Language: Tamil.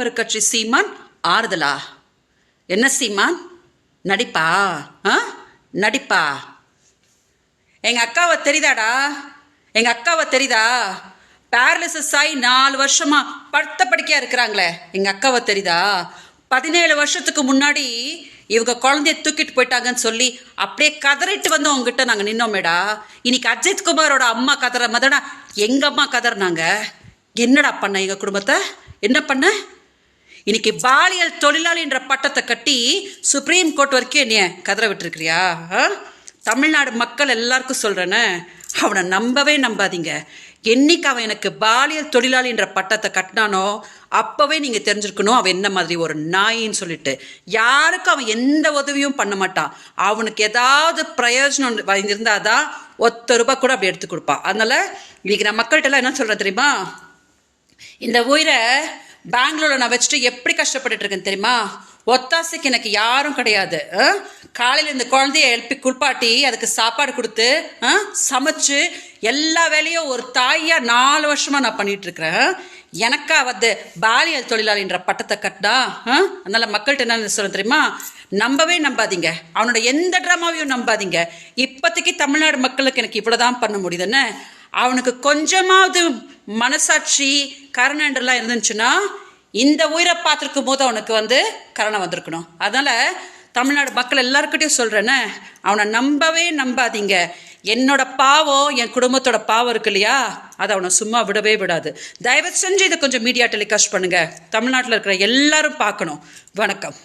ஒரு கட்சி சீமான் ஆறுதலா? என்ன சீமான்? நடிப்பா? ஆ? நடிப்பா? எங்க அக்காவை தெரியுதாடா எங்க அக்காவை தெரியுதா பேரலிசஸ் ஆகி நாலு வருஷமா படுத்த படிக்கையா இருக்கிறாங்களே. எங்க அக்காவை தெரியுதா பதினேழு வருஷத்துக்கு முன்னாடி இவங்க குழந்தைய தூக்கிட்டு போயிட்டாங்கன்னு சொல்லி அப்படியே கதறிட்டு வந்து உங்ககிட்ட நாங்கள் நின்னோமேடா. இன்னைக்கு அஜித் குமாரோட அம்மா கதற மாதிரிடா எங்க அம்மா கதறினாங்க? என்னடா பண்ண எங்க குடும்பத்தை? என்ன பண்ண? இன்னைக்கு பாலியல் தொழிலாளின்ற பட்டத்தை கட்டி சுப்ரீம் கோர்ட் வரைக்கும் என்னைய கதற விட்டுருக்கிறியா? ஆ? தமிழ்நாடு மக்கள் எல்லாருக்கும் சொல்கிறேன்னு அவனை நம்பவே நம்பாதீங்க. என்னைக்கு அவன் எனக்கு பாலியல் தொழிலாளின்ற பட்டத்தை கட்டினானோ அப்போவே நீங்கள் தெரிஞ்சிருக்கணும் அவன் என்ன மாதிரி ஒரு நாயின்னு சொல்லிட்டு. யாருக்கும் அவன் எந்த உதவியும் பண்ண மாட்டான். அவனுக்கு ஏதாவது பிரயோஜனம் இருந்தாதான் ஒத்த ரூபாய் கூட அப்படி எடுத்து கொடுப்பான். அதனால் இன்னைக்கு நான் மக்கள்கிட்ட எல்லாம் என்ன சொல்கிறேன் தெரியுமா? இந்த உயிரை பெங்களூர்ல நான் வச்சுட்டு எப்படி கஷ்டப்பட்டுட்டு இருக்கேன் தெரியுமா? ஒத்தாசைக்கு எனக்கு யாரும் கிடையாது. அஹ்? காலையில இந்த குழந்தைய எழுப்பி குளிப்பாட்டி அதுக்கு சாப்பாடு கொடுத்து சமைச்சு எல்லா வேலையும் ஒரு தாயா நாலு வருஷமா நான் பண்ணிட்டு இருக்கிறேன். எனக்கா வந்து பாலியல் தொழிலாளின்ற பட்டத்தை கட்டினா அதனால் அதனால மக்கள்கிட்ட என்ன சொல்ல தெரியுமா? நம்பவே நம்பாதீங்க. அவனோட எந்த ட்ராமாவையும் நம்பாதீங்க. இப்போதைக்கு தமிழ்நாடு மக்களுக்கு எனக்கு இவ்வளவுதான் பண்ண முடியுதுன்னு அவனுக்கு கொஞ்சமாவது மனசாட்சி கரணன்றெல்லாம் இருந்துச்சுன்னா இந்த உயிரை பார்த்துருக்கும் போது அவனுக்கு வந்து கருணை வந்திருக்கணும். அதனால் தமிழ்நாடு மக்கள் எல்லாருக்கிட்டையும் சொல்கிறேன்னு அவனை நம்பவே நம்பாதீங்க. என்னோட பாவம் என் குடும்பத்தோட பாவம் இருக்கு இல்லையா? அதை அவனை சும்மா விடவே விடாது. தயவு செஞ்சு இதை கொஞ்சம் மீடியா டெலிகாஸ்ட் பண்ணுங்கள் தமிழ்நாட்டில் இருக்கிற எல்லாரும் பார்க்கணும். வணக்கம்.